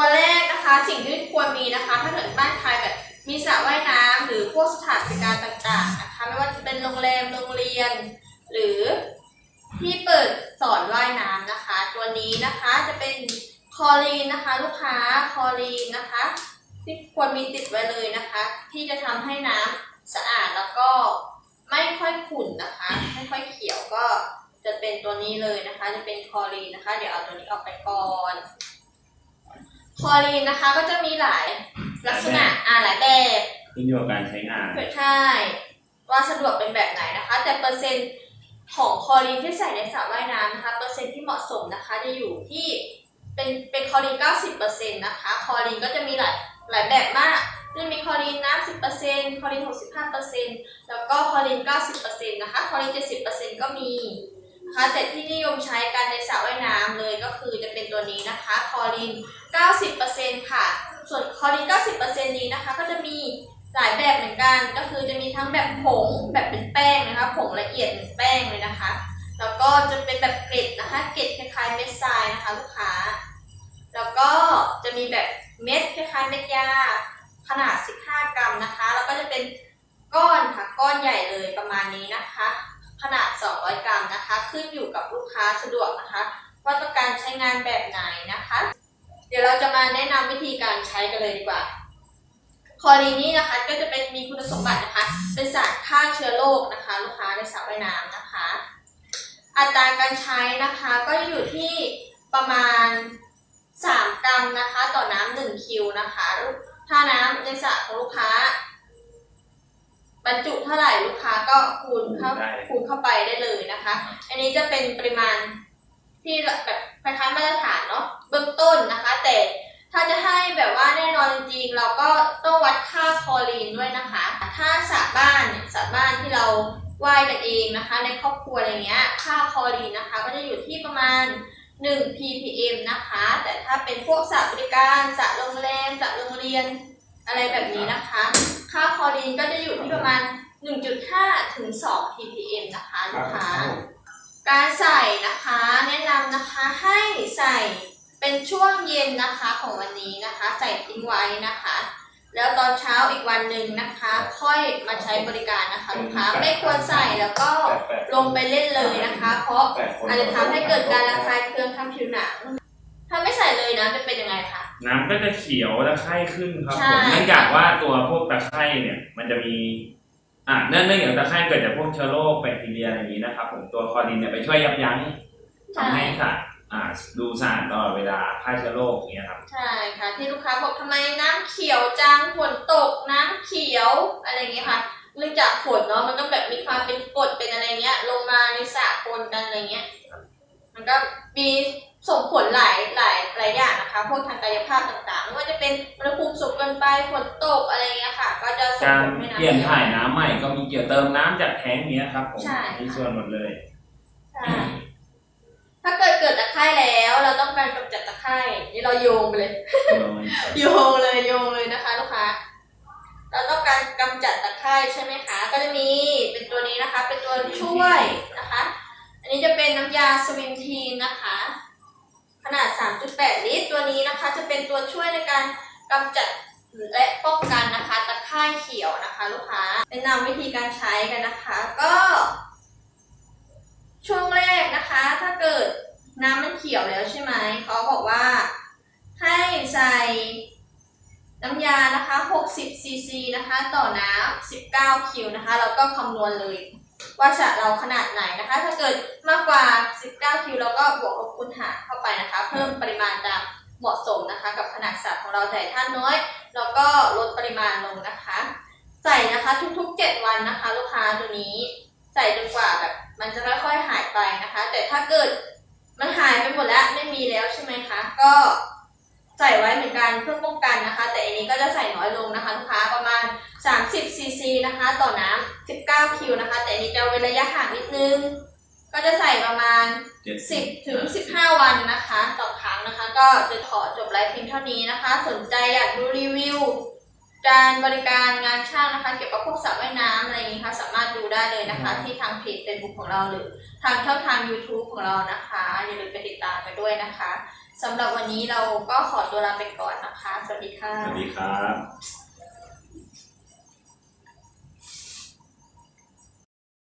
ตัวแรกนะคะสิ่งที่ควรมีนะคะ ถ้าเกิดบ้านใครแบบมีสระว่ายน้ำหรือพวกสถานบริการต่างๆนะคะไม่ว่าจะเป็นโรงแรมโรงเรียน หรือที่เปิดสอนว่ายน้ำนะคะ ตัวนี้นะคะจะเป็นคอรีนนะคะ ลูกค้าคอรีนนะคะที่ควรมีติดไว้เลยนะคะ ที่จะทำให้น้ำสะอาดแล้วก็ไม่ค่อยขุ่นนะคะ ไม่ค่อยเขียวก็จะเป็นตัวนี้เลยนะคะ จะเป็นคอรีนนะคะ เดี๋ยวเอาตัวนี้ออกไปก่อน คลอรีนนะคะก็จะมีหลายลักษณะอ่าหลายแบบขึ้นอยู่กับการใช้งานเผื่อใช่ว่าสะดวกเป็นแบบไหนนะคะ แต่เปอร์เซ็นต์ของคลอรีนที่ใส่ในสระว่ายน้ำนะคะ เปอร์เซ็นต์ที่เหมาะสมนะคะ จะอยู่ที่เป็นเป็นคลอรีน 90%นะคะคลอรีนก็จะมีหลายหลายแบบมากจะมีคลอรีนน้ำ10%คลอรีน 65%แล้วก็คลอรีน 90%นะคะคลอรีน 70%ก็มีนะคะแต่ที่นิยมใช้กันในสระว่ายน้ำเลยก็คือจะเป็น ตัวนี้นะคะคอรีน90%ค่ะ ส่วนคอรีน90%นี้นะคะ ก็จะมีหลายแบบเหมือนกัน ก็คือจะมีทั้งแบบผงแบบเป็นแป้งนะคะ ผงละเอียดเหมือนแป้งเลยนะคะ แล้วก็จะเป็นแบบเกล็ดนะคะ เกล็ดคล้ายๆเม็ดทรายนะคะลูกค้า แล้วก็จะมีแบบเม็ดคล้ายๆเม็ดยาขนาด 15 กรัมนะคะ แล้วก็จะเป็นก้อนค่ะ ก้อนใหญ่เลยประมาณนี้นะคะ ขนาด 200 กรัมนะคะ ขึ้นอยู่กับลูกค้าสะดวกนะคะ ว่าต้องการใช้งานแบบไหนนะคะ เดี๋ยวเราจะมาแนะนำวิธีการใช้กันเลยดีกว่าคลอรีนนี่นะคะก็จะเป็นมีคุณสมบัตินะคะ เป็นสารฆ่าเชื้อโรคนะคะลูกค้าในสระว่ายน้ำนะคะ อัตราการใช้นะคะก็อยู่ที่ประมาณ 3 กรัมนะคะ ต่อน้ำหนึ่งคิวนะคะ ถ้าน้ำในสระของลูกค้าบรรจุเท่าไหร่ลูกค้าก็คูณเข้าได้คูณเข้าไปได้เลยนะคะ อันนี้จะเป็นปริมาณ ที่แบบคล้ายๆมาตรฐานเนาะเบื้องต้นนะคะ แต่ถ้าจะให้แบบว่าแน่นอนจริงๆเราก็ต้องวัดค่าคอรีนด้วยนะคะ ถ้าสระบ้านเนี่ยสระบ้านที่เราว่ายกันเองนะคะ ในครอบครัวอะไรเงี้ยค่าคอรีนนะคะ ก็จะอยู่ที่ประมาณ 1 ppm นะคะ แต่ถ้าเป็นพวกสระบริการสระโรงแรมสระโรงเรียนอะไรแบบนี้นะคะ ค่าคอรีนก็จะอยู่ที่ประมาณ 1.5 ถึง 2 ppm นะคะลูกค้า การใส่นะคะแนะนำนะคะให้ใส่เป็นช่วงเย็นนะคะของวันนี้นะคะ ใส่ทิ้งไว้นะคะ แล้วตอนเช้าอีกวันหนึ่งนะคะ ค่อยมาใช้บริการนะคะลูกค้าไม่ควรใส่แล้วก็ลงไปเล่นเลยนะคะ เพราะอาจจะทำให้เกิดการระคายเคืองทางผิวหนังถ้าไม่ใส่เลยนะจะเป็นยังไงคะน้ำก็จะเขียวตะไคร่ขึ้นครับใช่ผมเนื่องจากว่าตัวพวกตะไคร่เนี่ย มันจะมี อ่าเนื่องเนื่องจากตะไคร่เกิดจากพวกเชื้อโรคแบคทีเรียอะไรอย่างนี้นะครับผมตัวคลอรีนเนี่ยไปช่วยยับยั้งทำให้สะอ่าดูสะอาดตลอดเวลาฆ่าเชื้อโรคอย่างเงี้ยครับใช่ค่ะ ที่ลูกค้าบอกทำไมน้ำเขียวจังฝนตกน้ำเขียวอะไรอย่างเงี้ยค่ะเนื่องจากฝนเนาะมันก็แบบมีความเป็นกรดเป็นอะไรเงี้ยลงมาในสระปนกันอะไรเงี้ย มันก็มีส่งผลหลาย นะคะพวกทางกายภาพต่างๆไม่ว่าจะเป็นอุณหภูมิสูงเกินไปฝนตกอะไรเงี้ยค่ะ ก็จะส่งการผลให้น้ำเปลี่ยนถ่ายน้ำใหม่ก็มีเกี่ยวเติมน้ำจากแท้งเนี้ยครับผมใช่ มีส่วนหมดเลย ใช่ถ้าเกิดเกิดตะไคร่แล้ว เราต้องการกำจัดตะไคร่นี่เราโยงไปเลย โยงเลยโยงเลยนะคะลูกค้า เราต้องการกำจัดตะไคร่ใช่ไหมคะ ก็จะมีเป็นตัวนี้นะคะ เป็นตัวช่วยนะคะ อันนี้จะเป็นน้ำยาสวิมทีนนะคะข นาด 3.8 ลิตร ตัวนี้นะคะจะเป็นตัวช่วยในการกำจัดและป้องกันนะคะตะไคร่เขียวนะคะ ลูกค้าแนะนำวิธีการใช้กันนะคะ ก็ ช่วงแรกนะคะ ถ้าเกิดน้ำมันเขียวแล้วใช่ไหมเขาบอกว่า ให้ใส่น้ำยานะคะ 60 ซีซีนะคะ ต่อน้ำ19 คิวนะคะ แล้วก็คำนวณเลยว่าสระเราขนาดไหนนะคะ ถ้าเกิดมากกว่า 19 คิวเราก็บวกลบ ณหารเข้าไปนะคะ เพิ่มปริมาณตามเหมาะสมนะคะ กับขนาดสระของเราแต่ถ้าน้อยเราก็ลดปริมาณลงนะคะ ใส่นะคะทุกๆ 7 วันนะคะ ลูกค้าตัวนี้ใส่จนกว่าแบบมันจะค่อยๆหายไปนะคะ แต่ถ้าเกิดมันหายไปหมดแล้วไม่มีแล้วใช่ไหมคะ ก็ใส่ไว้เหมือนกันเพื่อป้องกันนะคะ แต่อันนี้ก็จะใส่น้อยลงนะคะลูกค้าประมาณ 30ซีซีนะคะ ต่อน้ำ19คิวนะคะ แต่อันนี้จะเว้นระยะห่างนิดนึง ก็จะใส่ประมาณ 10ถึง15 วันนะคะ ต่อครั้งนะคะ ก็จะขอจบไลฟ์เพียงเท่านี้นะคะ สนใจอยากดูรีวิว การบริการงานช่างนะคะ เกี่ยวกับพวกสระว่ายน้ำอะไรอย่างนี้ค่ะสามารถดูได้เลยนะคะ ที่ทางเพจ Facebook ของเราหรือ ทางช่องทาง YouTube ของเรานะคะ อย่าลืมไปติดตามกันด้วยนะคะสำหรับวันนี้เราก็ขอตัวลาไปก่อนนะคะ สวัสดีค่ะ สวัสดีครับ